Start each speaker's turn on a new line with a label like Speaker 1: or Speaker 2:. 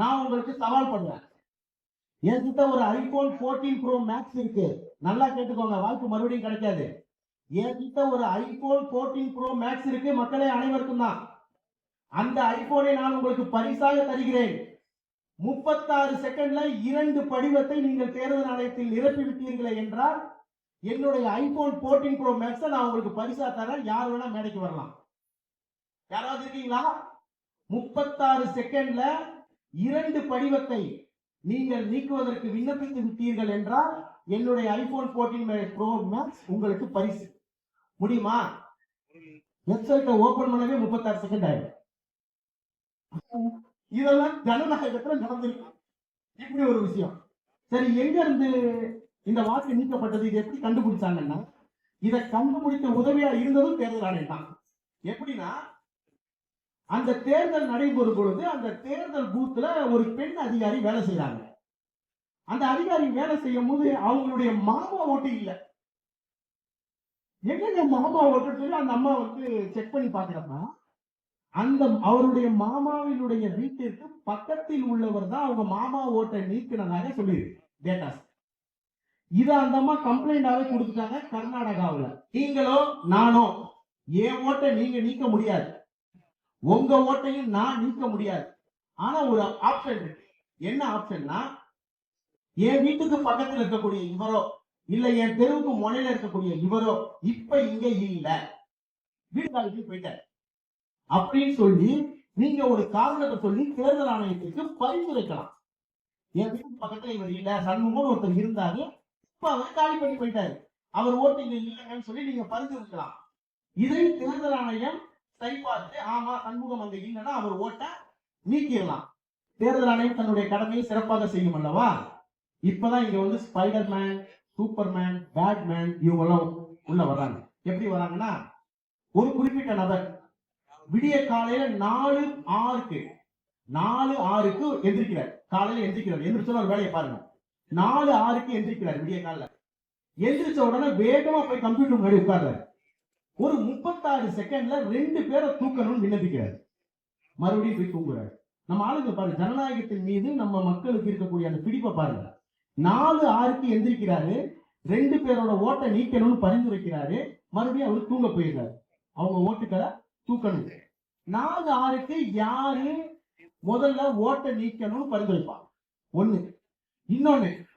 Speaker 1: நான் உங்களுக்கு சவால் பண்றேன் என்கிட்ட ஒரு ஐபோன் 14 ப்ரோ மேக்ஸ் இருக்கு. நல்லா கேட்டுக்கோங்க வாய்ப்பு மறுபடியும் கிடைக்காது. என்கிட்ட ஒரு ஐபோன் 14 ப்ரோ மேக்ஸ் இருக்கு மக்களே அனைவருக்கும் தான். அந்த ஐபோனை நான் உங்களுக்கு பரிசாக தருகிறேன். முப்பத்தாறு செகண்ட்ல இரண்டு படிவத்தை நீங்கள் தேர்தல் ஆணையத்தில் நிரப்பி விட்டீர்களே என்றால் என்னுடைய ஐபோன் 14 ப்ரோ மேக்ஸை நான் உங்களுக்கு பரிசா தரேன் யார் வேணா மேடைக்கு வரலாம். யாராவது இருக்கீங்களா? முப்பத்தாறு செகண்ட்ல இரண்டு படிவத்தை நீங்கள் நீக்குவதற்கு விண்ணப்பித்து விட்டீர்கள் என்றால் என்னுடைய ஐபோன் 14 ப்ரோ மேக்ஸ் உங்களுக்கு பரிசு. முடியுமா? வெப்சைட்டை ஓபன் பண்ணவே முப்பத்தாறு செகண்ட் ஆயிடும் இதெல்லாம் ஜனநாயகத்துல நடந்திருக்கு. இப்படி ஒரு விஷயம். சரி எங்க இருந்து இந்த வாக்கு நீக்கப்பட்டது? இது எப்படி கண்டுபிடிச்சாங்கன்னா இதை கண்டுபிடிக்க உதவியா இருந்ததும் தேர்தல் ஆணையம் தான். எப்படின்னா அந்த தேர்தல் நடைபெறும் பொழுது அந்த தேர்தல் பூத்துல ஒரு பெண் அதிகாரி வேலை செய்யறாங்க அந்த அதிகாரி வேலை செய்யும் போது அவங்களுடைய மாமா ஓட்டு இல்லை. எங்க மாமா ஓட்டு சொல்லி அந்த அம்மா வந்து செக் பண்ணி பாக்குறப்ப அந்த அவருடைய மாமாவினுடைய வீட்டிற்கு பக்கத்தில் உள்ளவர் தான் அவங்க மாமா ஓட்டை நீக்கினதாக சொல்லியிருக்கு டேட்டாஸ் இதை அந்த அம்மா கம்ப்ளைண்டாவே கொடுத்துட்டாங்க கர்நாடகாவில். நீங்களோ நானோ என் ஓட்டை நீங்க நீக்க முடியாது. உங்க ஓட்டையும் நான் நீக்க முடியாது. ஆனா ஒரு ஆப்ஷன் இருக்கு. என்ன ஆப்ஷன்னா என் வீட்டுக்கு பக்கத்துல இருக்கக்கூடிய இவரோ இல்ல என் தெருவுக்கு முனையில இருக்கக்கூடிய இவரோ இப்ப இங்க இல்ல. வீடு காலிக்கு போயிட்டார். அப்படின்னு சொல்லி நீங்க ஒரு காரணத்தை சொல்லி தேர்தல் ஆணையத்துக்கு பரிந்துரைக்கலாம் என் வீட்டுக்கு பக்கத்துல இவர் இல்ல சண்முகம் ஒருத்தர் இருந்தாரு. இப்ப அவர் காலி பண்ணி போயிட்டாரு. அவர் ஓட்டு இங்க இல்லைங்கன்னு சொல்லி நீங்க பரிந்துரைக்கலாம். இதை தேர்தல் ஆணையம் சரி பார்த்து ஆமா சண்முகம் அங்க இல்லைன்னா அவர் ஓட்டை நீக்கிடலாம். தேர்தல் ஆணையம் தன்னுடைய கடமையை சிறப்பாக செய்யும் அல்லவா? இப்பதான் இங்க வந்து ஸ்பைடர் மேன் சூப்பர்மேன் பேட்மேன் இவங்க எல்லாம் உள்ள வர்றாங்க. எப்படி வராங்கன்னா ஒரு குறிப்பிட்ட நபர் விடிய காலையில நாலு ஆறுக்கு நாலு ஆறுக்கு எந்திரிக்கிறார். காலையில எந்திரிக்கிறார். எந்திரிச்சோட ஒரு வேலையை பாருங்க. நாலு ஆறுக்கு எந்திரிக்கிறார் விடிய காலையில. எந்திரிச்ச உடனே வேகமா போய் கம்ப்யூட்டர் முன்னாடி உட்கார்றாரு. ஒரு முப்பத்தாறு செகண்ட்ல ரெண்டு பேரை தூக்கணும்னு விண்ணப்பிக்கிறார். மறுபடியும் போய் தூங்குறாரு. நம்ம ஆளுங்க பாருங்க ஜனநாயகத்தின் மீது நம்ம மக்களுக்கு இருக்கக்கூடிய அந்த பிடிப்பை பாருங்க. நாலு ஆறுக்கு எந்திரிக்கிறாரு ரெண்டு பேரோட ஓட்டை நீக்கணும்னு பரிந்துரைக்கிறாரு மறுபடியும் அவர் தூங்க போயிடுறாரு. அவங்க ஓட்டுக்களை தூக்கணும். நாலு ஆறுக்கு யாரு முதல்ல ஓட்டை நீக்கணும்னு பரிந்துரைப்பான் ஒண்ணு. இன்னொன்னு